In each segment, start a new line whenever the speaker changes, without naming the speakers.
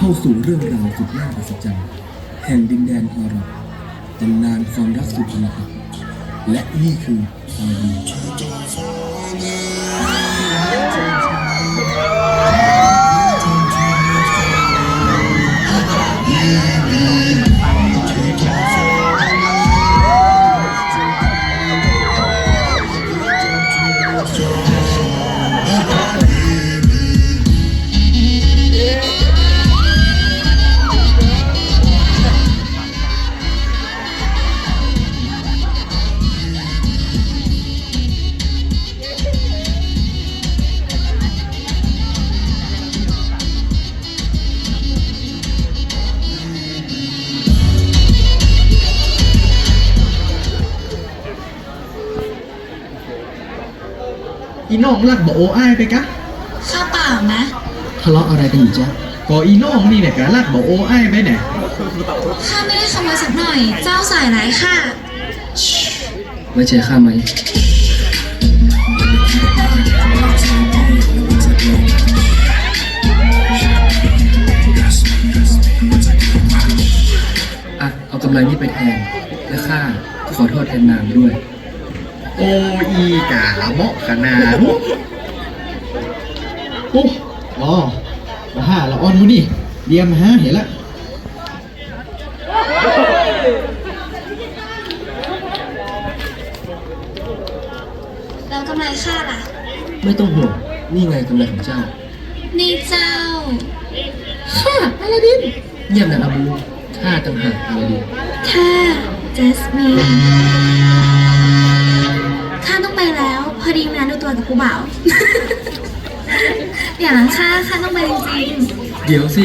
เข้าสู่เรื่องราวสุดน่าอัศจรรย์แห่งดินแดนอาหรับตำนานความรักสุดอมตะและนี่คืออาวี
น้องรักบอกโออ้ายไปกะ
ข้าเปล่านะ
ทะเลาะอะไรกันอยู่จ๊ะ
ก็อีน้องนี่เนี่ยกะรักบอกโออ้ายไปเนี่ย
ข้าไม่ได้ขโมยสักหน่อย เจ้าสายร้ายค่ะ
ไว้ใจข้าไหม อะ เอากำไรนี้ไปแทน และข้าขอโทษแทนนางด้วย
โออีกะเหมาะขนาดปุ๊บอ๋อมาห้าละออนมูนี่เรียมฮะเห็นละ
แล้วกำไรข้าล่ะ
ไม่ต้องห่วง นี่ไงกำไรของเจ้า
นี่เจ้า
ค่ะอลาดิน
เยี่ยมนะอาบูข้าต่างหากอะไรดี
ค่ะเจสมิน อดีงานดูตัวกับกูบ่าวอย่านะข้าข้าต้องไปจริง
เดี๋ยวสิ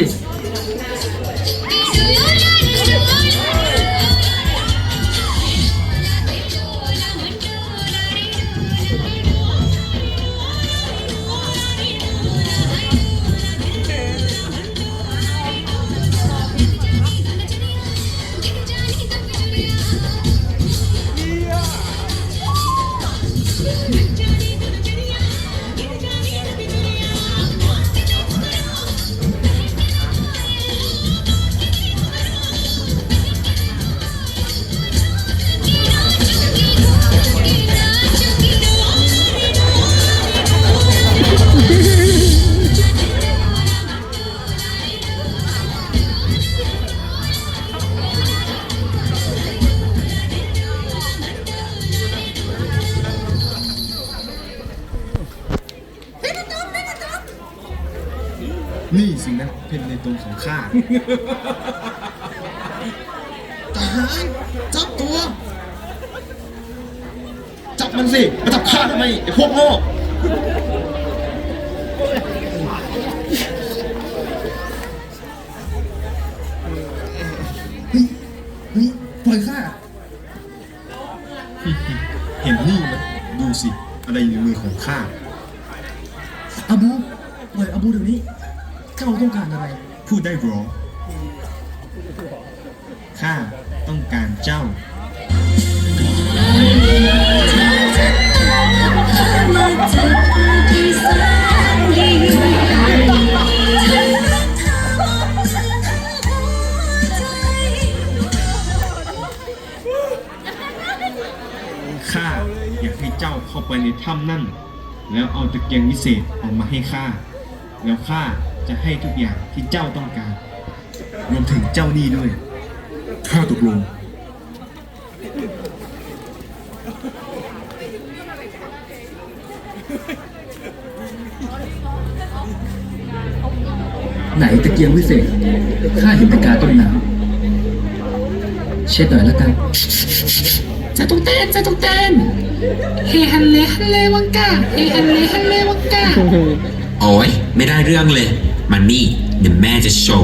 ตรงของข้าทหารจับตัว จับมันสิ มาจับข้าทำไมไอ้พวกโง่เฮ้ยเฮ้ยปล่อยข้า เห็นนี่ไหมดูสิ อะไรอยู่ในมือของข้า
อาบูปล่อยอาบูเดี๋ยวนี้ เจ้าต้องการอะไร
พูดได้หรอข้าต้องการเจ้า ข้าอยากให้เจ้าเข้าไปในถ้ำนั่น แล้วเอาตะเกียงวิเศษออกมาให้ข้า แล้วข้า จะให้ทุกอย่างที่เจ้าต้องการ รวมถึงเจ้านี่ด้วย ข้าตกลง
ไหนตะเกียงวิเศษ ข้าเห็นต่กาต้นน้ำเช็ดหน่อยแล้วกัน
จะต้องเต้นจะต้องเต้น เฮฮันเลฮันเลวังกาเฮฮันเลฮันเลวังกา
โอ้ยไม่ได้เรื่องเลย มันนี่เดี๋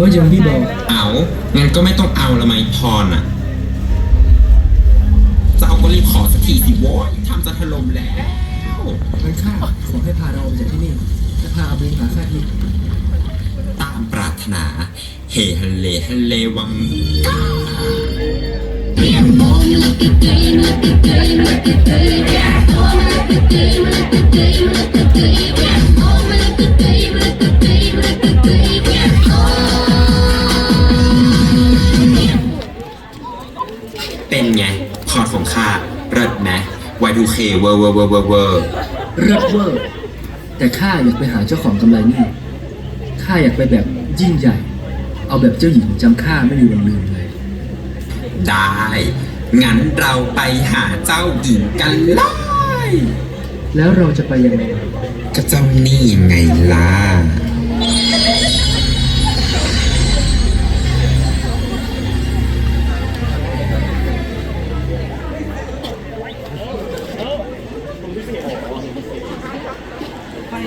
น้อ
ยยังพี่บอก
เอางั้นก็ไม่ต้องเอาละไหมพรอะเจ้าก็รีบขอสักทีสิโว้ยทำจะถล่มแล้ว
งั้นข้าขอให้พาเราออกจากที่นี่และพาอาบูหาข้าที
ตามปรารถนา เฮฮันเลฮันเลวังกา เป็นไงพอร์ตของข้าเริดไหม Y2K เวอร์เวอร์เวอร์เวอร์เวอร์
เลิศเวอร์แต่ข้าอยากไปหาเจ้าของกำไรนี่ข้าอยากไปแบบยิ่งใหญ่ เอาแบบเจ้าหญิงจำข้าไม่มีวันลืมเลย
ได้ งั้นเราไปหาเจ้าหญิงกันเลย
แล้วเราจะไปยังไง
ก็เจ้านี่ยังไงล่ะ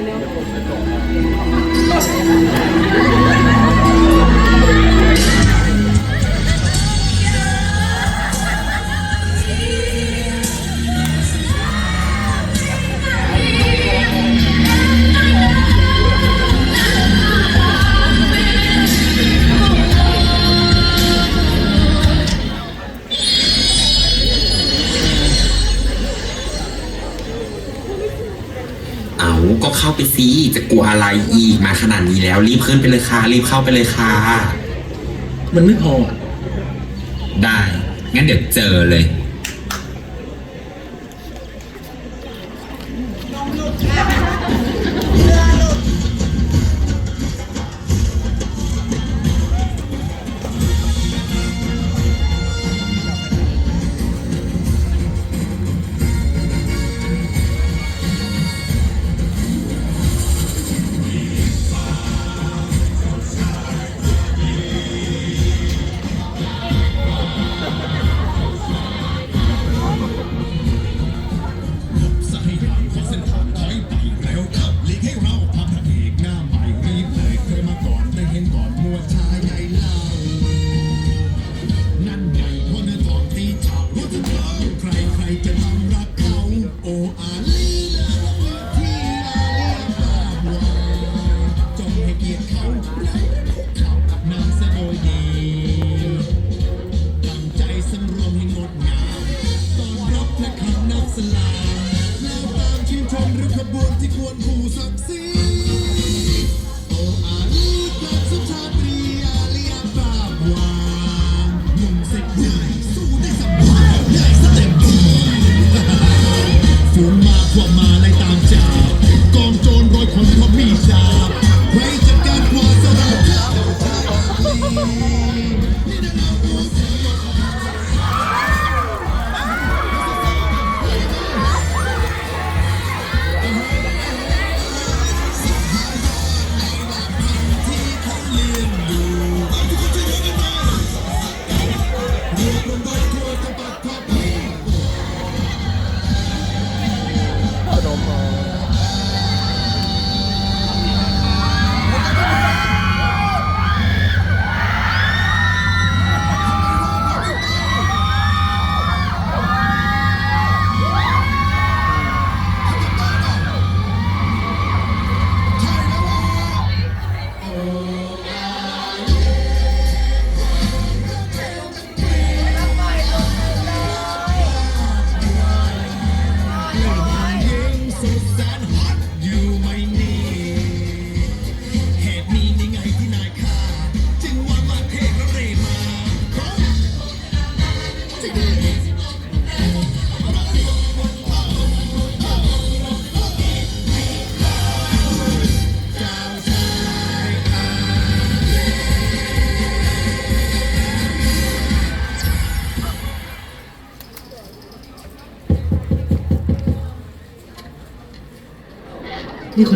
เก็เข้าไปสิจะกลัวอะไรอีกมาขนาดนี้แล้ว รีบขึ้นไปเลยค่ะ รีบเข้าไปเลยค่ะ
มันไม่พออะ
ได้ งั้นเดี๋ยวเจอเลย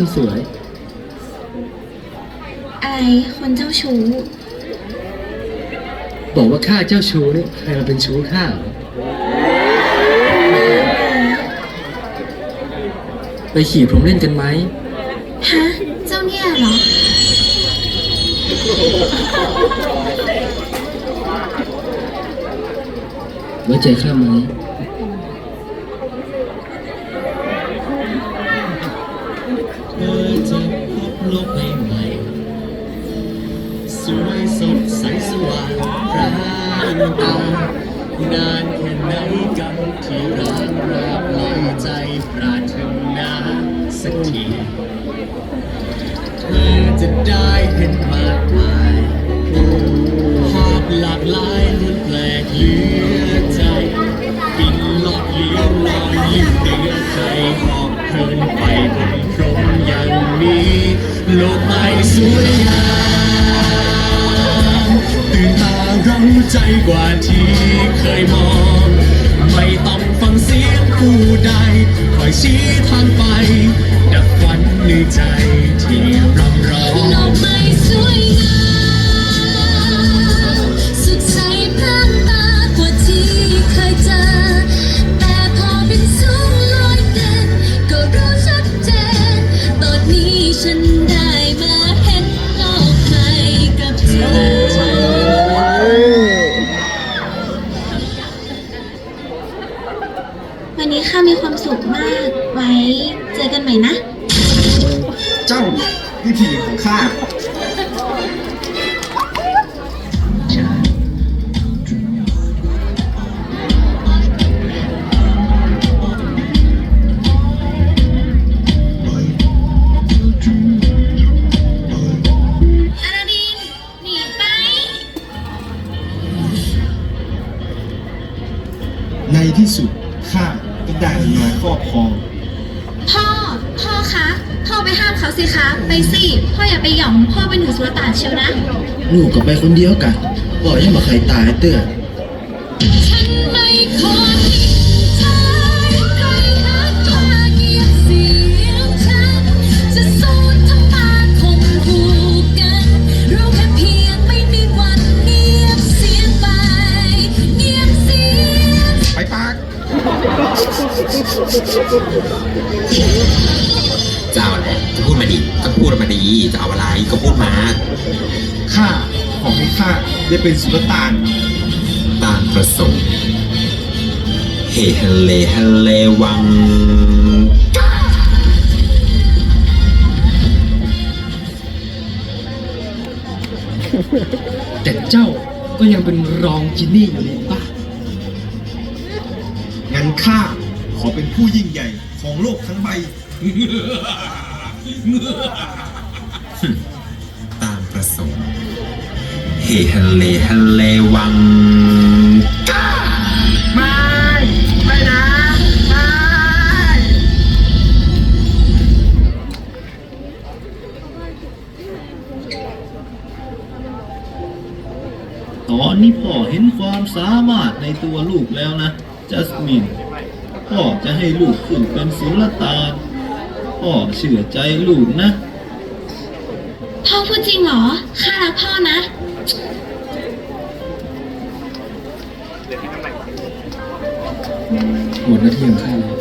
คนสวยอะไร
คน
เจ้าชู้
บอกว่าข้าเจ้าชู้นี่ใครมาเป็นชู้ข้าเหรอไปขี่พรมเล่นกันไหม
ฮะ เจ้าเนี่ยเหรอ
ไว้ใจข้าไหม
ว่างพรานตานานแค่ไหนกันที่ร้านรักในใจปรารถนาสักทีเธอจะได้เห็นมากมายภาพหลากหลายล้วนแปลกเลือใจกินหลอดเลี้ยวลอยลิ้มเดือใจหอบเพลินไปบนพรมอย่างนี้โลกใหม่สวย เราใจกว่าที่เคยมอง ไม่ต้องฟังเสียงผู้ใดคอยชี้ทางไป ดับฝันในใจที่รำร้อง
โลกใหม่สวยงาม นนี้ข้ามีความสุขมาก ไว้เจอกันใหม่นะ
เจ้าวิธีของข้า
อาราดิน หนีไป
ในที่สุดข้า ก็ได้มาครอบครอง
พ่อ พ่อคะ พ่อไปห้ามเขาสิคะ ไปสิ พ่ออย่าไปหย่องพ่อเป็นหนูสุลต่านเชียวนะ
ลูกก็ไปคนเดียวกันบอกยังบอกใครตายเตื้อ
จะเอา
อะไรพูดมาดิก็พูดมาดีจะเอาอะไรก็พูดมา
ข้าของให้ข้าได้เป็นสุลต่าน
ตามประสงค์เฮฮัลเลฮเลวัง
แต่เจ้าก็ยังเป็นรองจินนี่อยู่เลย
ข้าขอเป็นผู้ยิ่งใหญ่ของโลกทั้งใบ
ตามประสงค์เฮฮัลเลฮัลเลวัง
ตอนนี้พ่อเห็นความสามารถในตัวลูกแล้วนะ จัสมิน พ่อจะให้ลูกขึ้นเป็นสุลต่านพ่อเชื่อใจลูกนะ
พ่อพูดจริงเหรอ ข้ารักพ่อนะ
หมดหน้าที่ของข้าแล้ว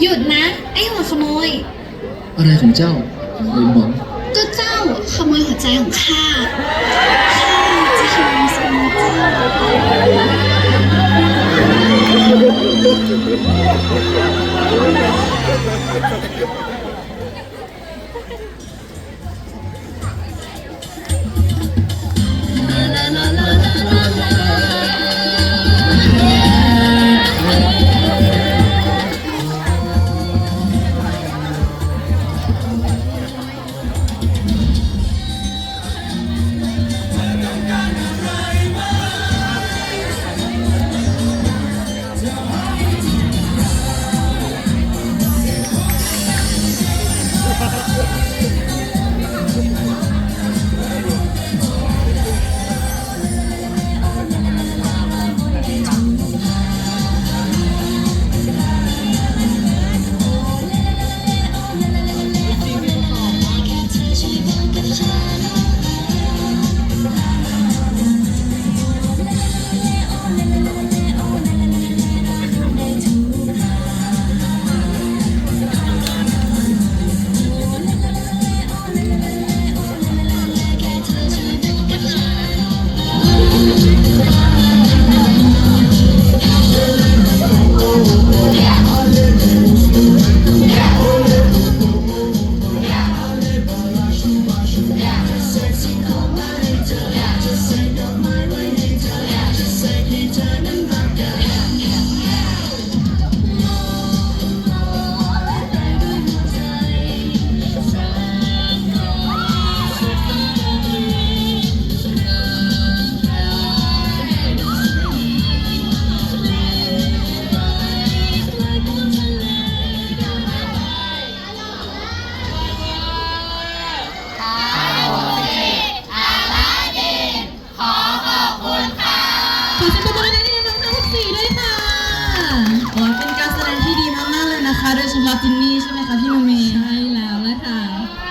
หยุดนะ ไอ้หัวขโมย
อะไรของเจ้าเลยหมอง
ก็เจ้าขโมยหัวใจของข้า ข้าจะขโมยสมองเจ้า Thank you.